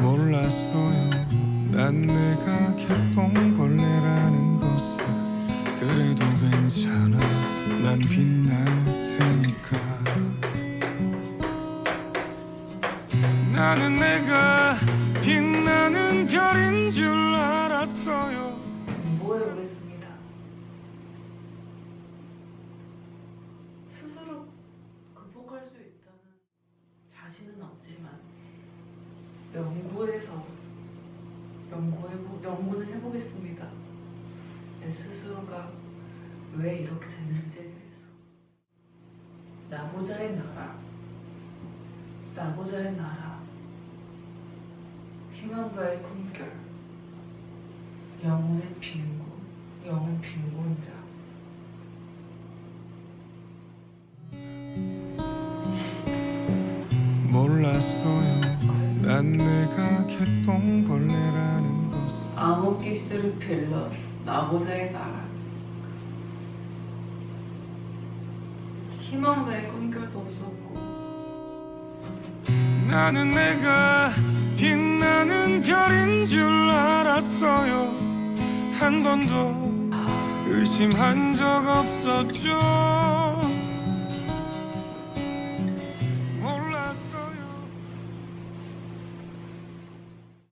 몰랐어요. 난 내가 개똥벌레라는 것을 그래도 괜찮아. 난 빛날 테니까. 나는 내가 빛나는 별인 줄 알았어요. 스스로 극복할 수 있다는 자신은 없지만 연구해서 연구해보 연구는 해보겠습니다. 내 스스로가 왜 이렇게 됐는지에 대해서 나고자의 나라 나고자의 나라 희망자의 꿈결 영혼의 빈곤, 영혼 빈곤자. 몰랐어요 난 내가 개똥벌레라는 것을 암흑기스를 빌러 나고자의 나라. 희망자의 꿈결도 없었고. 나는 내가 빛나는 별인 줄 알았어요. 한 번도 의심한 적 없었죠